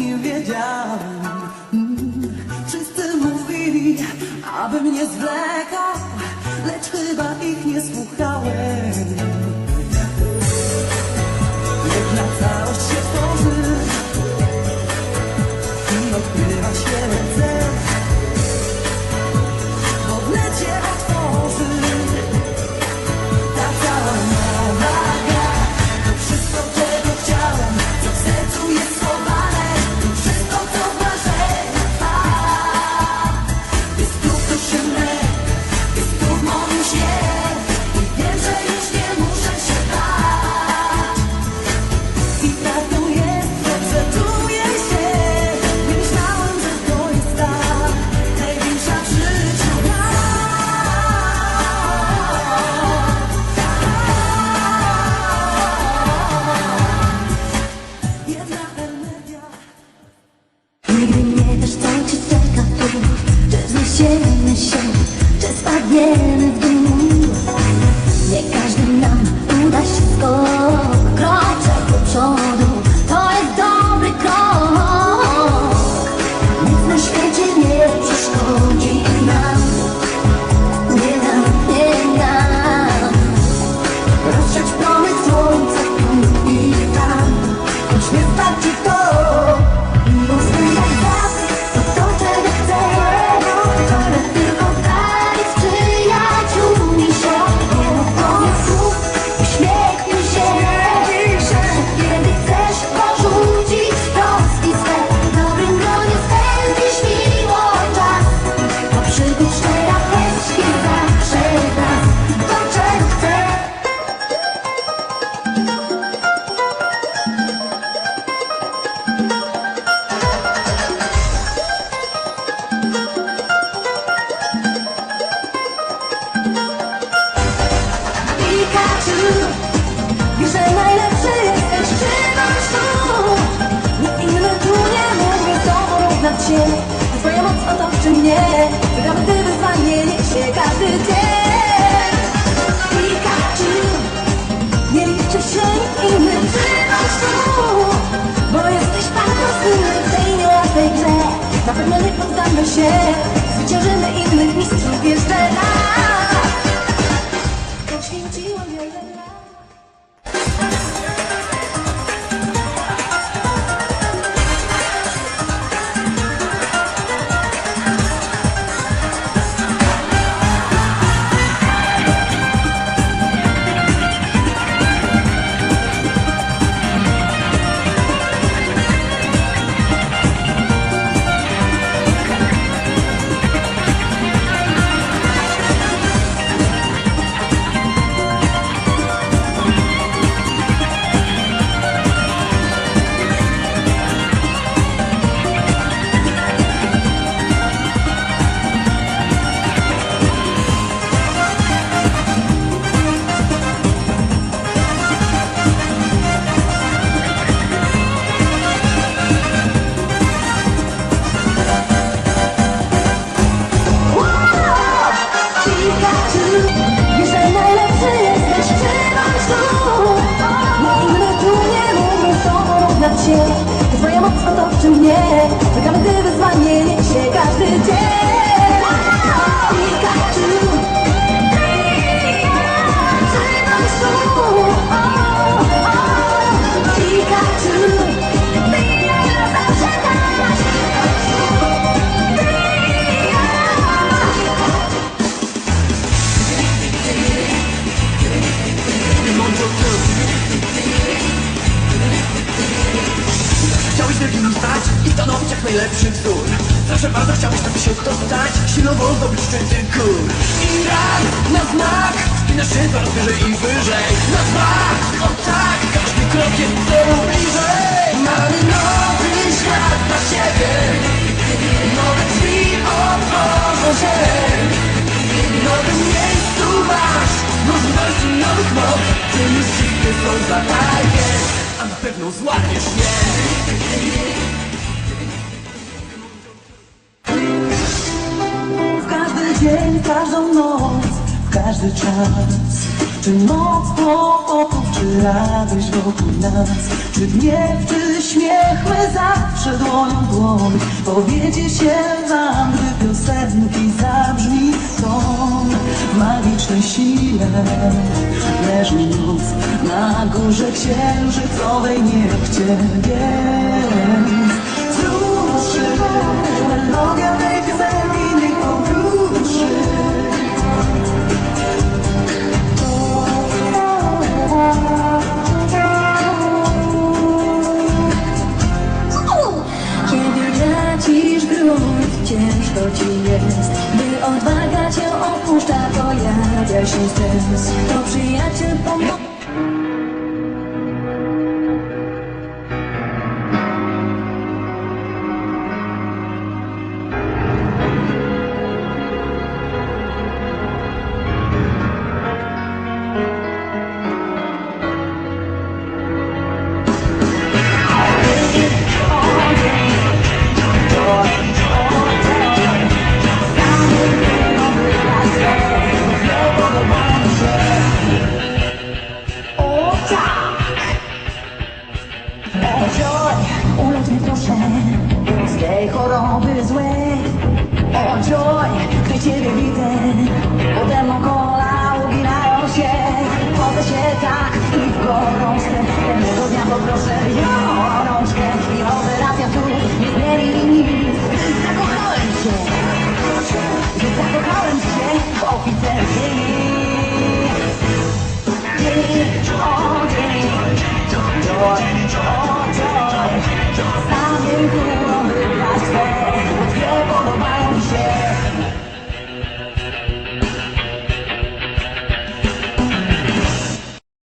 nie wiedziałam. Mm, Wszyscy mówili, abym nie zwlekał Lecz chyba ich nie słuchałem. Jednak całość share. moc otowczy mnie Czekamy, gdy wyzwanie niesie każdy dzień. I każdy Proszę bardzo, chciałbyś tam się dostać Silowo zdobyć szczęście gór. I tak, na znak. Spinasz się coraz wyżej i wyżej. Na znak, o tak Każdy krok jest temu bliżej. Mamy nowy świat dla siebie. Nowe drzwi otworzą się. W nowym miejscu masz. Możliwości nowych moc. Tymi siły są za A na pewno złapiesz mnie. Każdą noc, w każdy czas. Czy noc po oku, czy radość wokół nas, czy gniew, czy śmiech, my zawsze dłonią dłoń. Powiedzie się wam, gdy piosenki zabrzmi ton magicznej sile. Leży noc na górze księżycowej, niech cię jest. Ciężko ci jest. Gdy odwaga cię opuszcza, pojawia się stres To przyjaciel pomoże